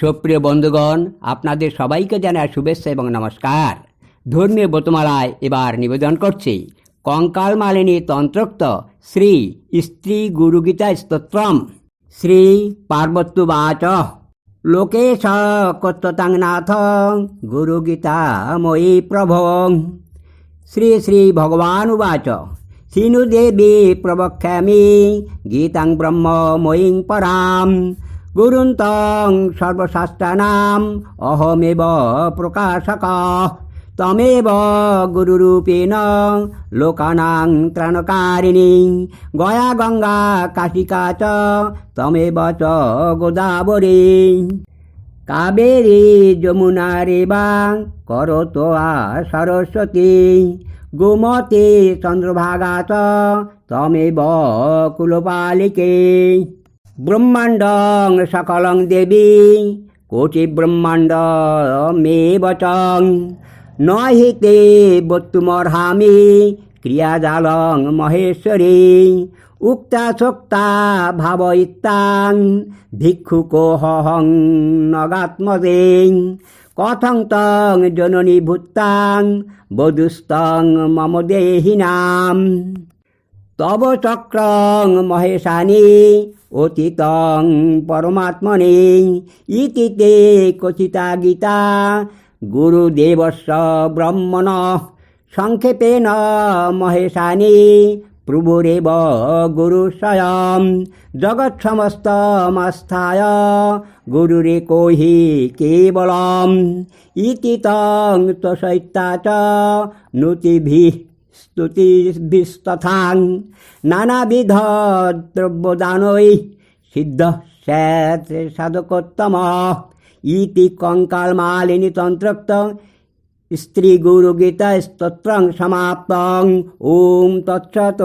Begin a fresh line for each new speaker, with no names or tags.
সুপ্রিয় বন্ধুগণ, আপনাদের সবাইকে জানায় শুভেচ্ছা এবং নমস্কার। ধর্মীয় ব্রতমালায় এবার নিবেদন করছি। কঙ্কাল মালিনী তন্ত্রোক্ত শ্রী স্ত্রী গুরুগীতা স্তোত্রম। শ্রী পার্বত্যবাচ লোকে স কত্ততাংনাথ গুরুগীতা ময়ী প্রভং। শ্রী শ্রী ভগবানুবাচ সিনুদেবী প্রবক্ষ্যামি গীতাং ব্রহ্ম ময়ীং পরাম। গুরুন্তং সর্বশাস্ত্রানাম অহমেব প্রকাশক। তমেব গুরুরূপেণ লোকানাং ত্রাণকারিণী। গয়া গঙ্গা কাশিকা চ তমেব চ গোদাবরী। কাবেরী যমুনা রেবা করতো আ সরস্বতী। গোমতে চন্দ্রভাগা চ তমেব কুলপালিকে। ব্রহ্মাণ্ডং সকলং দেবী কোটি ব্রহ্মাণ্ড মে বচং ন হি তে বত্তুমর্হামি ক্রিয়াজালং মহেশ্বরী উক্তা শোক্তা ভাবয়িত্তাং ভিক্ষুকোহং নগাত্মদে কথং তং জননী ভূত্তাং বধুস্তং মম দেহিনাম তব চক্রং মহেশানি, অতীতং পরমাত্মনে। ইতি তে কথিতা গীতা গুরুদেবস্য ব্রহ্মণ। সংক্ষেপেন মহেশানি, প্রভুরেব গুরু স্বয়ং। জগৎসমস্তমস্থায় গুরুরে কোহি কেবলম। ইতি তং তৈত্যা চ, নুতিভিः স্তুতিভিস্তথাং নানাবিধ দ্রব্যদানৈ সিদ্ধ শ্যাত সাধকোত্তম। ইতি কঙ্কাল মালিনী তন্ত্রক্ত। স্ত্রী গুরু গীতা স্তোত্রং সমাপ্তং। ওম তৎসত